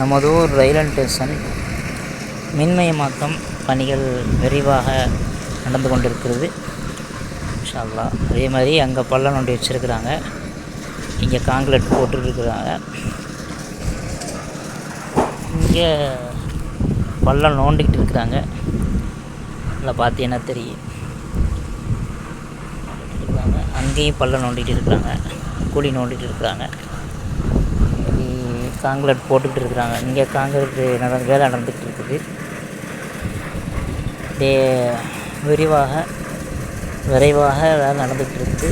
நமதூர் railway station மின்மயமாக்கம் பணிகள் விரைவாக நடந்து கொண்டிருக்கிறது. இன்ஷால்லா அதே மாதிரி அங்கே பள்ளம் நோண்டி வச்சுருக்குறாங்க. இங்கே காங்கிரீட் போட்டுருக்குறாங்க. இங்கே பள்ளம் நோண்டிக்கிட்டு இருக்கிறாங்க. அதில் பார்த்தீங்கன்னா தெரியும். அங்கேயும் பள்ளம் நோண்டிகிட்டு இருக்கிறாங்க. குழி நோண்டிகிட்டு இருக்கிறாங்க. காங்கிரட் போட்டுக்கிட்டு இருக்கிறாங்க. இங்கே காங்கிரீட் நட வேலை நடந்துக்கிட்டு இருக்குது. அப்படியே விரிவாக விரைவாக வேலை நடந்துக்கிட்டு இருக்குது.